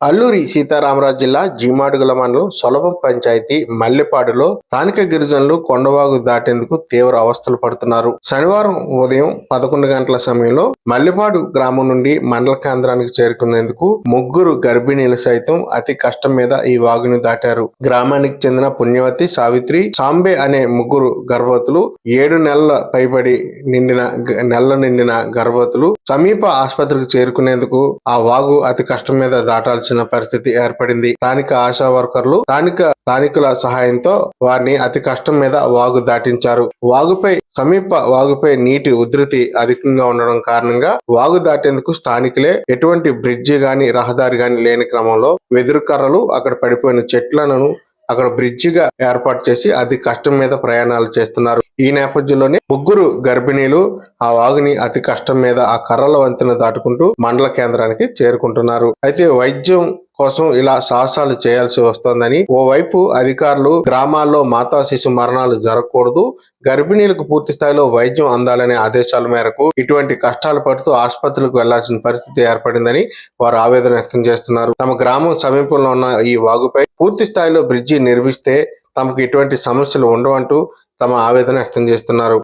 అల్లూరి సీతారామరాజు జిల్లా జీమాడుగుల మండలం సొలభం పంచాయతీ మల్లెపాడులో స్థానిక గిరిజనులు కొండవాగు దాటేందుకు తీవ్ర అవస్థలు పడుతున్నారు. శనివారం ఉదయం పదకొండు గంటల సమయంలో మల్లెపాడు గ్రామం నుండి మండల కేంద్రానికి చేరుకునేందుకు ముగ్గురు గర్భిణీలు సైతం అతి కష్టం మీద ఈ వాగుని దాటారు. గ్రామానికి చెందిన పుణ్యవతి సావిత్రి సాంబే అనే ముగ్గురు గర్భవతులు ఏడు నెలల పైబడి నిండిన గ- నెలలు నిండిన గర్భవతులు సమీప ఆసుపత్రికి చేరుకునేందుకు ఆ వాగు అతి కష్టం మీద దాటాల్సిన పరిస్థితి ఏర్పడింది. స్థానిక ఆశా వర్కర్లు స్థానిక స్థానికుల సహాయంతో వారిని అతి కష్టం మీద వాగు దాటించారు. వాగుపై సమీప వాగుపై నీటి ఉధృతి అధికంగా ఉండడం కారణంగా వాగు దాటేందుకు స్థానికులే ఎటువంటి బ్రిడ్జి గాని రహదారి గాని లేని క్రమంలో వెదురు కర్రలు అక్కడ పడిపోయిన చెట్లను అక్కడ బ్రిడ్జిగా ఏర్పాటు చేసి అతి కష్టం మీద ప్రయాణాలు చేస్తున్నారు. ఈ నేపథ్యంలోనే ముగ్గురు గర్భిణీలు ఆ వాగుని అతి కష్టం మీద ఆ కర్రల వంతెన దాటుకుంటూ మండల కేంద్రానికి చేరుకుంటున్నారు. అయితే వైద్యం కోసం ఇలా సాహసాలు చేయాల్సి వస్తోందని ఓవైపు అధికారులు గ్రామాల్లో మాతా శిశు మరణాలు జరగకూడదు గర్భిణీలకు పూర్తి స్థాయిలో వైద్యం అందాలనే ఆదేశాల మేరకు ఇటువంటి కష్టాలు పడుతూ ఆసుపత్రులకు వెళ్ళాల్సిన పరిస్థితి ఏర్పడిందని వారు ఆవేదన వ్యక్తం చేస్తున్నారు. తమ గ్రామం సమీపంలో ఉన్న ఈ వాగుపై పూర్తి స్థాయిలో బ్రిడ్జి నిర్మిస్తే తమకు ఇటువంటి సమస్యలు ఉండవంటూ తమ ఆవేదన వ్యక్తం చేస్తున్నారు.